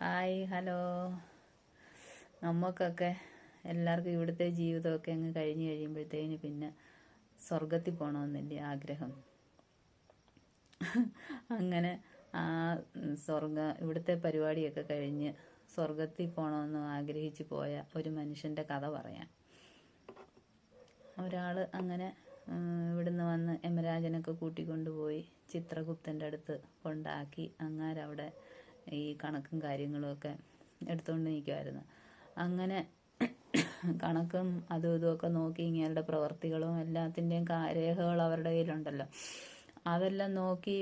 Hi hello. നമുക്കൊക്കെ എല്ലാവർക്കും ഇവിടുത്തെ ജീവിതമൊക്കെ അങ്ങ് കഴിഞ്ഞ് കഴിയുമ്പോഴത്തേന് പിന്നെ സ്വർഗത്തിൽ പോകണമെന്നല്ലേ ആഗ്രഹം. അങ്ങനെ ആ സ്വർഗ ഇവിടുത്തെ പരിപാടിയൊക്കെ കഴിഞ്ഞ് സ്വർഗത്തിൽ പോകണമെന്ന് ആഗ്രഹിച്ചു പോയ ഒരു മനുഷ്യന്റെ കഥ പറയാം. ഒരാൾ അങ്ങനെ ഇവിടുന്ന് വന്ന് യമരാജനൊക്കെ കൂട്ടിക്കൊണ്ടുപോയി ചിത്രഗുപ്തന്റെ അടുത്ത് കൊണ്ടാക്കി അങ്ങാരവിടെ ഈ കണക്കും കാര്യങ്ങളുമൊക്കെ എടുത്തുകൊണ്ട് നിൽക്കുമായിരുന്നു അങ്ങനെ കണക്കും അതും ഇതുമൊക്കെ നോക്കി ഇങ്ങനെ പ്രവർത്തികളും എല്ലാത്തിന്റെയും രേഖകൾ അവരുടെ കയ്യിലുണ്ടല്ലോ. അതെല്ലാം നോക്കി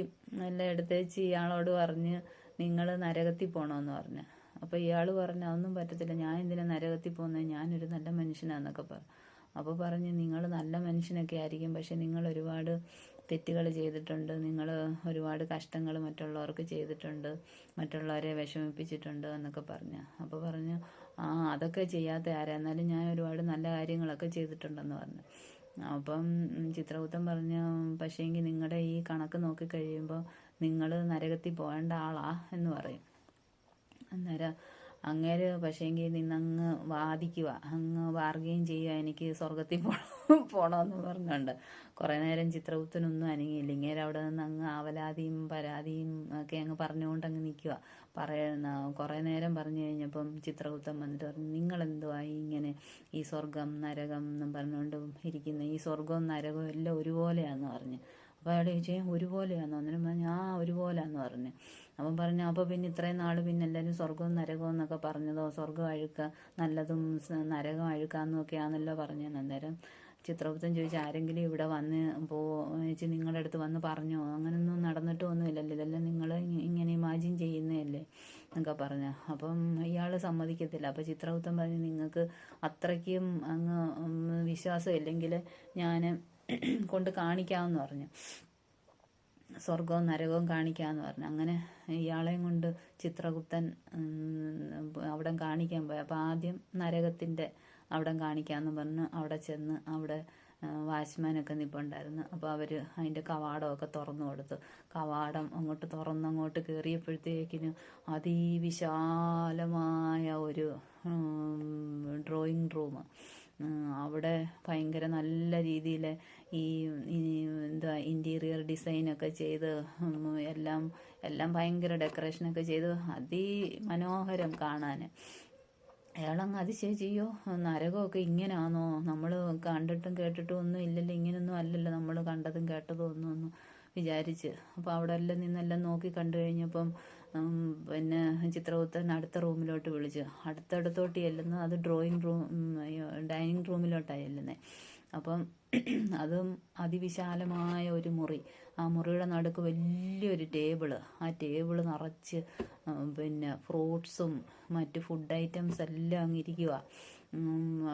എല്ലാം എടുത്തേച്ച് ഇയാളോട് പറഞ്ഞ് നിങ്ങൾ നരകത്തിൽ പോകണമെന്ന് പറഞ്ഞു. അപ്പോൾ ഇയാൾ പറഞ്ഞു അതൊന്നും പറ്റത്തില്ല. ഞാൻ എന്തിനാ നരകത്തിൽ പോകുന്നത് ഞാനൊരു നല്ല മനുഷ്യനാന്നൊക്കെ പറഞ്ഞു. അപ്പോൾ പറഞ്ഞ് നിങ്ങൾ നല്ല മനുഷ്യനൊക്കെ ആയിരിക്കും. പക്ഷെ നിങ്ങൾ ഒരുപാട് തെറ്റുകൾ ചെയ്തിട്ടുണ്ട്. നിങ്ങൾ ഒരുപാട് കഷ്ടങ്ങൾ മറ്റുള്ളവർക്ക് ചെയ്തിട്ടുണ്ട്. മറ്റുള്ളവരെ വിഷമിപ്പിച്ചിട്ടുണ്ട് എന്നൊക്കെ പറഞ്ഞു. അപ്പോൾ പറഞ്ഞു ആ അതൊക്കെ ചെയ്യാത്ത ആരാ? എന്നാലും ഞാൻ ഒരുപാട് നല്ല കാര്യങ്ങളൊക്കെ ചെയ്തിട്ടുണ്ടെന്ന് പറഞ്ഞു. അപ്പം ചിത്രകൂത്തൻ പറഞ്ഞു പക്ഷേങ്കിൽ നിങ്ങളുടെ ഈ കണക്ക് നോക്കി കഴിയുമ്പോൾ നിങ്ങൾ നരകത്തിൽ പോകേണ്ട ആളാ എന്ന് പറയും. അന്നേരം അങ്ങേര് പക്ഷേങ്കിൽ നിന്നങ്ങ് വാദിക്കുക അങ്ങ് ബാർഗെയിൻ ചെയ്യുക എനിക്ക് സ്വർഗത്തിൽ പോകണം പോകണമെന്ന് പറഞ്ഞുകൊണ്ട് കുറേ നേരം ചിത്രഗുപ്തനൊന്നും അനങ്ങിയില്ല. ഇങ്ങേര് അവിടെ നിന്ന് അങ്ങ് ആവലാതിയും പരാതിയും ഒക്കെ അങ്ങ് പറഞ്ഞുകൊണ്ട് അങ്ങ് നിൽക്കുക. പറയുന്ന കുറേ നേരം പറഞ്ഞു കഴിഞ്ഞപ്പം ചിത്രഗുപ്തൻ വന്നിട്ട് പറഞ്ഞു നിങ്ങളെന്തുവായി ഇങ്ങനെ ഈ സ്വർഗം നരകം എന്നും പറഞ്ഞുകൊണ്ട് ഇരിക്കുന്ന? ഈ സ്വർഗവും നരകവും എല്ലാം ഒരുപോലെയാന്ന് പറഞ്ഞു. അയാൾ വിജയം "ഏ, ഒരുപോലെയാന്ന്? അന്നേരം പറഞ്ഞു ആ ഒരുപോലെയാന്ന് പറഞ്ഞു. അപ്പം പറഞ്ഞു അപ്പോൾ പിന്നെ ഇത്രയും നാൾ പിന്നെ എല്ലാവരും സ്വർഗവും നരകവും എന്നൊക്കെ പറഞ്ഞതോ? സ്വർഗം അഴുക്ക നല്ലതും നരകം അഴുക്കാന്നും ഒക്കെയാണല്ലോ പറഞ്ഞത്. അന്നേരം ചിത്രഗുപ്തൻ ചോദിച്ചു ആരെങ്കിലും ഇവിടെ വന്ന് പോ നിങ്ങളുടെ അടുത്ത് വന്ന് പറഞ്ഞോ? അങ്ങനൊന്നും നടന്നിട്ടൊന്നുമില്ലല്ലോ ഇതെല്ലാം നിങ്ങൾ ഇങ്ങനെ ഇമാജിൻ ചെയ്യുന്നതല്ലേ? എന്നൊക്കെ പറഞ്ഞു. അപ്പം ഇയാൾ സമ്മതിക്കത്തില്ല. അപ്പം ചിത്രഗുപ്തൻ പറഞ്ഞു നിങ്ങൾക്ക് അത്രയ്ക്കും അങ്ങ് വിശ്വാസം ഇല്ലെങ്കിൽ ഞാൻ കൊണ്ട് കാണിക്കാമെന്ന് പറഞ്ഞു. സ്വർഗവും നരകവും കാണിക്കാമെന്ന് പറഞ്ഞു. അങ്ങനെ ഇയാളെയും കൊണ്ട് ചിത്രഗുപ്തൻ അവിടെ കാണിക്കാൻ പോയി. അപ്പോൾ ആദ്യം നരകത്തിന്റെ അവിടെ കാണിക്കാമെന്ന് പറഞ്ഞ്. അവിടെ ചെന്ന് അവിടെ വാച്ച്മാനൊക്കെ നിപ്പുണ്ടായിരുന്നു. അപ്പോൾ അവർ അതിന്റെ കവാടമൊക്കെ തുറന്നു കൊടുത്തു. കവാടം അങ്ങോട്ട് തുറന്നങ്ങോട്ട് കയറിയപ്പോഴത്തേക്കിന് അതിവിശാലമായ ഒരു ഡ്രോയിങ് റൂം. അവിടെ ഭയങ്കര നല്ല രീതിയിൽ ഈ എന്താ ഇന്റീരിയർ ഡിസൈനൊക്കെ ചെയ്ത് എല്ലാം എല്ലാം ഭയങ്കര ഡെക്കറേഷനൊക്കെ ചെയ്ത് അതിമനോഹരം കാണാൻ അയാളങ്ങ് അതിശയിച്ച് അയ്യോ നരകമൊക്കെ ഇങ്ങനെയാണോ നമ്മൾ കണ്ടിട്ടും കേട്ടിട്ടും ഒന്നും ഇല്ലല്ലോ ഇങ്ങനൊന്നും അല്ലല്ലോ നമ്മൾ കണ്ടതും കേട്ടതും ഒന്നും ഒന്നും വിചാരിച്ച്. അപ്പോൾ അവിടെ എല്ലാം നിന്നെല്ലാം നോക്കി കണ്ടു കഴിഞ്ഞപ്പം പിന്നെ ചിത്രഗുപ്തൻ അടുത്ത റൂമിലോട്ട് വിളിച്ചു. അടുത്തടുത്തോട്ട് ചെല്ലുന്നു അത് ഡ്രോയിങ് റൂം ഡൈനിങ് റൂമിലോട്ടാണ് ചെല്ലുന്നത് അപ്പം അതും അതിവിശാലമായ ഒരു മുറി. ആ മുറിയുടെ നടുക്ക് വലിയൊരു ടേബിൾ. ആ ടേബിൾ നിറച്ച് പിന്നെ ഫ്രൂട്ട്സും മറ്റ് ഫുഡ് ഐറ്റംസ് എല്ലാം അങ്ങിരിക്കുക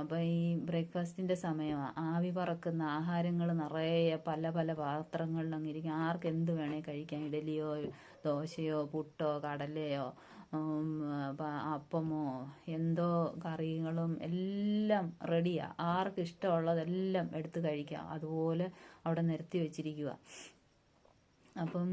അപ്പം ഈ ബ്രേക്ക്ഫാസ്റ്റിന്റെ സമയമാണ് ആവി പറക്കുന്ന ആഹാരങ്ങൾ നിറയെ പല പല പാത്രങ്ങളിൽ അങ്ങിരിക്കും ആർക്ക് എന്ത് വേണേൽ കഴിക്കാം. ഇഡലിയോ ദോശയോ പുട്ടോ കടലയോ അപ്പമോ എന്തോ കറികളും എല്ലാം റെഡിയാ. ആർക്ക് ഇഷ്ടമുള്ളതെല്ലാം എടുത്ത് കഴിക്കുക. അതുപോലെ അവിടെ നിരത്തി വെച്ചിരിക്കുക. അപ്പം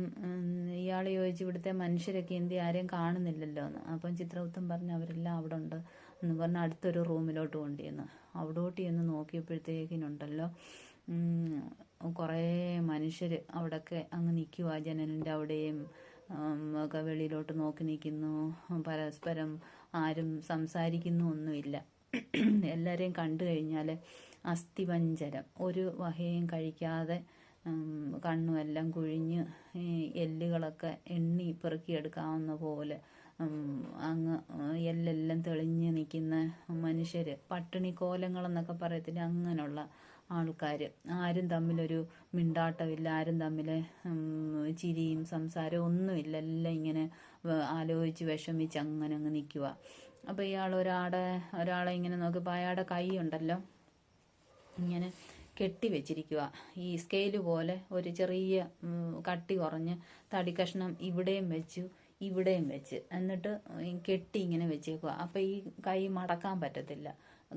ഇയാൾ ചോദിച്ചു ഇവിടുത്തെ മനുഷ്യരൊക്കെ എന്ത് ആരെയും കാണുന്നില്ലല്ലോ എന്ന്. അപ്പം ചിത്രഗുപ്തൻ പറഞ്ഞു അവരെല്ലാം അവിടെ ഉണ്ട് എന്ന് പറഞ്ഞ് അടുത്തൊരു റൂമിലോട്ട് കൊണ്ടുചെന്ന്. അവിടോട്ട് ചെന്ന് നോക്കിയപ്പോഴത്തേക്കിനുണ്ടല്ലോ കുറേ മനുഷ്യർ അവിടെയൊക്കെ അങ്ങ് നിൽക്കുക. ജനലിന്റെ അവിടെയും ഒക്കെ വെളിയിലോട്ട് നോക്കി നിൽക്കുന്നു. പരസ്പരം ആരും സംസാരിക്കുന്നു ഒന്നുമില്ല. എല്ലാവരെയും കണ്ടു കഴിഞ്ഞാൽ അസ്ഥിപഞ്ചരം ഒരു വകയും കഴിക്കാതെ കണ്ണുമെല്ലാം കുഴിഞ്ഞ് എല്ലുകളൊക്കെ എണ്ണി പെറുക്കിയെടുക്കാവുന്ന പോലെ അങ്ങ് എല്ലെല്ലാം തെളിഞ്ഞ് നിൽക്കുന്ന മനുഷ്യർ പട്ടിണി കോലങ്ങളെന്നൊക്കെ പറയത്തില്ല അങ്ങനെയുള്ള ആൾക്കാർ ആരും തമ്മിലൊരു മിണ്ടാട്ടമില്ല ആരും തമ്മിൽ ചിരിയും സംസാരവും ഒന്നുമില്ല. എല്ലാം ഇങ്ങനെ ആലോചിച്ച് വിഷമിച്ച് അങ്ങനെ അങ്ങ് നിൽക്കുക അപ്പോൾ ഇയാൾ ഒരാടെ ഒരാളെ ഇങ്ങനെ നോക്കിയപ്പോൾ അയാളുടെ കൈ ഉണ്ടല്ലോ. ഇങ്ങനെ കെട്ടി വെച്ചിരിക്കുക ഈ സ്കെയിൽ പോലെ ഒരു ചെറിയ കട്ടി കുറഞ്ഞ് തടി കഷ്ണം ഇവിടെയും വെച്ചു ഇവിടെയും വെച്ച്. എന്നിട്ട് കെട്ടി ഇങ്ങനെ വെച്ചേക്കുക അപ്പോൾ ഈ കൈ മടക്കാൻ പറ്റത്തില്ല.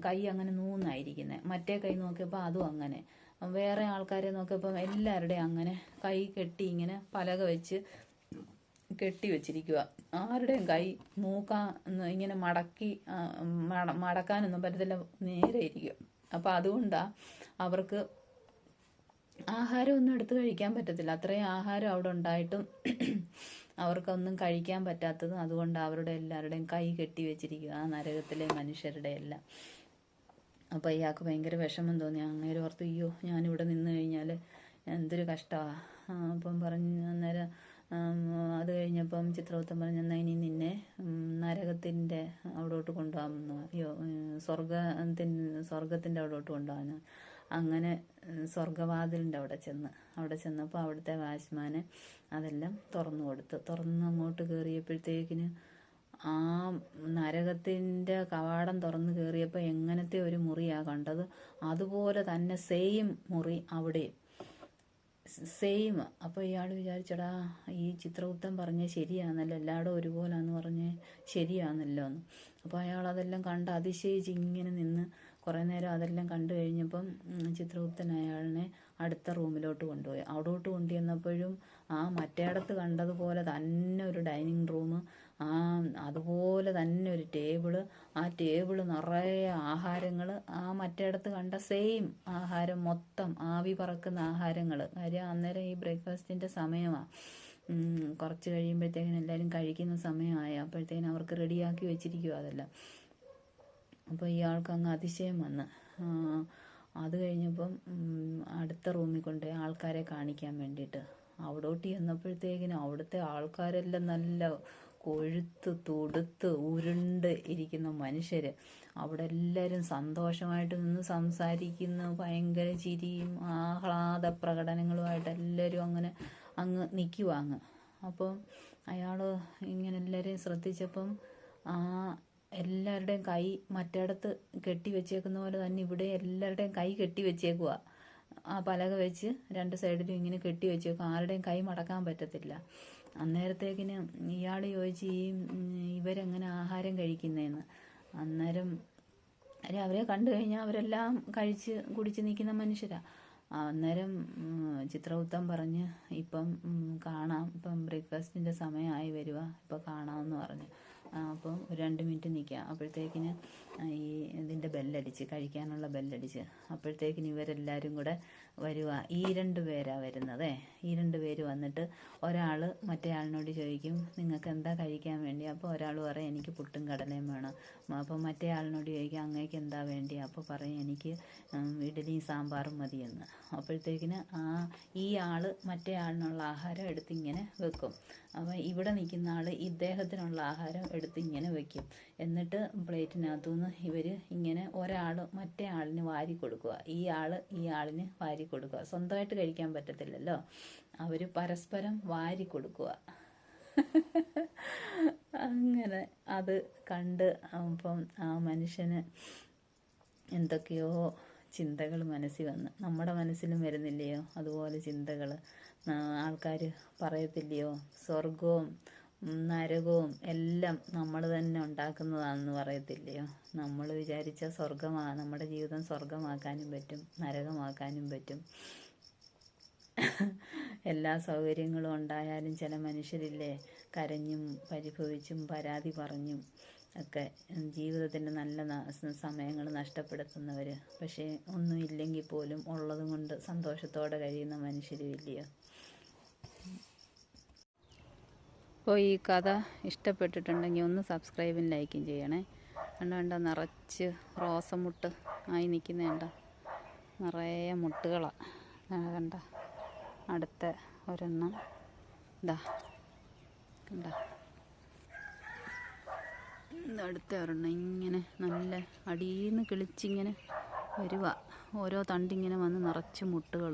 കൈ അങ്ങനെ നൂന്നായിരിക്കുന്നത് മറ്റേ കൈ നോക്കിയപ്പോൾ അതും അങ്ങനെ. വേറെ ആൾക്കാരെ നോക്കിയപ്പോൾ എല്ലാവരുടെയും അങ്ങനെ കൈ കെട്ടി ഇങ്ങനെ പലക വെച്ച് കെട്ടി വെച്ചിരിക്കുക ആരുടെയും കൈ നോക്കാൻ ഇങ്ങനെ മടക്കി മടക്കാനൊന്നും പറ്റത്തില്ല നേരെ ഇരിക്കും അപ്പം അതുകൊണ്ടാണ് അവർക്ക് ആഹാരമൊന്നും എടുത്ത് കഴിക്കാൻ പറ്റത്തില്ല. അത്രയും ആഹാരം അവിടെ ഉണ്ടായിട്ടും അവർക്കൊന്നും കഴിക്കാൻ പറ്റാത്തതും അതുകൊണ്ട് അവരുടെ എല്ലാവരുടെയും കൈ കെട്ടി വെച്ചിരിക്കുക ആ നരകത്തിലെ മനുഷ്യരുടെ എല്ലാം. അപ്പോൾ ഇയാൾക്ക് ഭയങ്കര വിഷമം തോന്നി. അങ്ങേര് ഓർത്തു അയ്യോ ഞാനിവിടെ നിന്ന് കഴിഞ്ഞാൽ എന്തൊരു കഷ്ടമാണ് അപ്പം പറഞ്ഞു അന്നേരം അത് കഴിഞ്ഞപ്പം ചിത്രവൃത്തം പറഞ്ഞു എന്നാൽ ഇനി നിന്നെ നരകത്തിന്റെ അവിടോട്ട് കൊണ്ടുപോകാമെന്ന് അയ്യോ സ്വർഗത്തിൻ സ്വർഗത്തിന്റെ അവിടോട്ട് കൊണ്ടുപോകാൻ അങ്ങനെ സ്വർഗവാതിലിന്റെ അവിടെ ചെന്ന് അവിടെ ചെന്നപ്പോൾ അവിടുത്തെ വാച്ച്മാനെ അതെല്ലാം തുറന്നു കൊടുത്തു. തുറന്ന് അങ്ങോട്ട് കയറിയപ്പോഴത്തേക്കിന് ആ നരകത്തിന്റെ കവാടം തുറന്നു കയറിയപ്പോൾ എങ്ങനത്തെ ഒരു മുറിയാണ് കണ്ടത്? അതുപോലെ തന്നെ സെയിം മുറി അവിടെ. സെയിം അപ്പോൾ ഇയാൾ വിചാരിച്ചടാ ഈ ചിത്രഗുപ്തൻ പറഞ്ഞ ശരിയാണല്ലോ എല്ലായിടും ഒരുപോലാന്ന് പറഞ്ഞ് ശരിയാണല്ലോ എന്ന്. അപ്പോൾ അയാൾ അതെല്ലാം കണ്ട് അതിശയിച്ച് ഇങ്ങനെ നിന്ന് കുറേ നേരം അതെല്ലാം കണ്ടു കഴിഞ്ഞപ്പം ചിത്രഗുപ്തൻ അയാളിനെ അടുത്ത റൂമിലോട്ട് കൊണ്ടുപോയി. അവിടോട്ട് കൊണ്ടുവന്നപ്പോഴും ആ മറ്റേടത്ത് കണ്ടതുപോലെ തന്നെ ഒരു ഡൈനിങ് റൂം ആ അതുപോലെ തന്നെ ഒരു ടേബിൾ ആ ടേബിൾ നിറയെ ആഹാരങ്ങൾ ആ മറ്റേടത്ത് കണ്ട സെയിം ആഹാരം മൊത്തം ആവി പറക്കുന്ന ആഹാരങ്ങൾ കാര്യം അന്നേരം ഈ ബ്രേക്ക്ഫാസ്റ്റിന്റെ സമയമാണ് കുറച്ച് കഴിയുമ്പോഴത്തേക്കിനും എല്ലാവരും കഴിക്കുന്ന സമയമായി. അപ്പോഴത്തേക്കിനും അവർക്ക് റെഡിയാക്കി വെച്ചിരിക്കുക അതെല്ലാം. അപ്പോൾ ഇയാൾക്ക് അങ്ങ് അതിശയം വന്ന്. അത് കഴിഞ്ഞപ്പം അടുത്ത റൂമിൽ കൊണ്ട് ആൾക്കാരെ കാണിക്കാൻ വേണ്ടിയിട്ട്. അവിടോട്ട് ചെന്നപ്പോഴത്തേക്കിനും അവിടുത്തെ ആൾക്കാരെല്ലാം നല്ല കൊഴുത്ത് തുടുത്ത് ഉരുണ്ട് ഇരിക്കുന്ന മനുഷ്യർ അവിടെ എല്ലാവരും സന്തോഷമായിട്ട് നിന്ന് സംസാരിക്കുന്നു. ഭയങ്കര ചിരിയും ആഹ്ലാദ പ്രകടനങ്ങളുമായിട്ട് എല്ലാവരും അങ്ങനെ അങ്ങ് നിൽക്കുക അങ്ങ്. അപ്പോൾ അയാൾ ഇങ്ങനെ എല്ലാവരെയും ശ്രദ്ധിച്ചപ്പം ആ എല്ലാവരുടെയും കൈ മറ്റിടത്ത് കെട്ടി വെച്ചേക്കുന്ന പോലെ തന്നെ ഇവിടെ എല്ലാവരുടെയും കൈ കെട്ടി വെച്ചേക്കുക ആ പലക വെച്ച് രണ്ട് സൈഡിലും ഇങ്ങനെ കെട്ടി വെച്ചേക്കും. ആരുടെയും കൈ മടക്കാൻ പറ്റത്തില്ല. അന്നേരത്തേക്കിന് ഇയാൾ ചോദിച്ച് ഈ ഇവരെങ്ങനെ ആഹാരം കഴിക്കുന്നതെന്ന് അന്നേരം അവരെ കണ്ടു കഴിഞ്ഞാൽ അവരെല്ലാം കഴിച്ച് കുടിച്ച് നിൽക്കുന്ന മനുഷ്യരാണ് അന്നേരം ചിത്രഗുപ്തൻ പറഞ്ഞ് ഇപ്പം കാണാം ഇപ്പം ബ്രേക്ക്ഫാസ്റ്റിന്റെ സമയമായി വരിക ഇപ്പം കാണാമെന്ന് പറഞ്ഞു. അപ്പം ഒരു രണ്ട് മിനിറ്റ് നിൽക്കാം അപ്പോഴത്തേക്കിന് ഈ ഇതിന്റെ ബെല്ലടിച്ച് കഴിക്കാനുള്ള ബെല്ലടിച്ച്. അപ്പോഴത്തേക്കിന് ഇവരെല്ലാവരും കൂടെ വരുക ഈ രണ്ട് പേരാണ് വരുന്നത്. ഈ രണ്ട് പേര് വന്നിട്ട് ഒരാൾ മറ്റേ ആളിനോട് ചോദിക്കും നിങ്ങൾക്ക് എന്താ കഴിക്കാൻ വേണ്ടി? അപ്പോൾ ഒരാൾ പറയും എനിക്ക് പുട്ടും കടലയും വേണം. അപ്പോൾ മറ്റേ ആളിനോട് ചോദിക്കും അങ്ങേക്ക് എന്താ വേണ്ടി? അപ്പോൾ പറയും എനിക്ക് ഇഡലിയും സാമ്പാറും മതിയെന്ന് അപ്പോഴത്തേക്കിന് ആ ഈ ആൾ മറ്റേ ആളിനുള്ള ആഹാരം എടുത്തിങ്ങനെ വെക്കും. അപ്പോൾ ഇവിടെ നിൽക്കുന്ന ആൾ ഇദ്ദേഹത്തിനുള്ള ആഹാരം എടുത്ത് ഇങ്ങനെ വെക്കും. എന്നിട്ട് പ്ലേറ്റിനകത്തുനിന്ന് ഇവർ ഇങ്ങനെ ഒരാൾ മറ്റേ ആളിന് വാരി കൊടുക്കുക. ഈ ആൾ ഈ ആളിന് വാരി കൊടുക്കുക. സ്വന്തമായിട്ട് കഴിക്കാൻ പറ്റത്തില്ലല്ലോ. അവർ പരസ്പരം വാരി കൊടുക്കുക. അങ്ങനെ അത് കണ്ട് അപ്പം ആ മനുഷ്യന് എന്തൊക്കെയോ ചിന്തകൾ മനസ്സിൽ വന്ന്. നമ്മുടെ മനസ്സിലും വരുന്നില്ലയോ അതുപോലെ ചിന്തകൾ ആൾക്കാർ പറയത്തില്ലയോ? സ്വർഗവും നരകവും എല്ലാം നമ്മൾ തന്നെ ഉണ്ടാക്കുന്നതാണെന്ന് പറയത്തില്ലയോ? നമ്മൾ വിചാരിച്ച സ്വർഗമാ നമ്മുടെ ജീവിതം സ്വർഗമാക്കാനും പറ്റും നരകമാക്കാനും പറ്റും. എല്ലാ സൗകര്യങ്ങളും ഉണ്ടായാലും ചില മനുഷ്യരില്ലേ കരഞ്ഞും പരിഭവിച്ചും പരാതി പറഞ്ഞും ഒക്കെ ജീവിതത്തിന്റെ നല്ല സമയങ്ങൾ നഷ്ടപ്പെടുത്തുന്നവർ പക്ഷേ ഒന്നും ഇല്ലെങ്കിൽ പോലും ഉള്ളതും കൊണ്ട് സന്തോഷത്തോടെ കഴിയുന്ന മനുഷ്യരും ഇല്ലയോ? അപ്പോൾ ഈ കഥ ഇഷ്ടപ്പെട്ടിട്ടുണ്ടെങ്കിൽ ഒന്ന് സബ്സ്ക്രൈബും ലൈക്കും ചെയ്യണേ. കണ്ട കണ്ട നിറച്ച് റോസമുട്ട് ആയി നിൽക്കുന്നേണ്ട നിറയെ മുട്ടുകളാണ് കണ്ട. അടുത്ത ഒരെണ്ണം. ഇതാ കണ്ട. അടുത്ത ഒരെണ്ണം. ഇങ്ങനെ നല്ല അടിയിൽ നിന്ന് കിളിച്ചിങ്ങനെ വരുക ഓരോ തണ്ടിങ്ങനെ വന്ന് നിറച്ച് മുട്ടുകൾ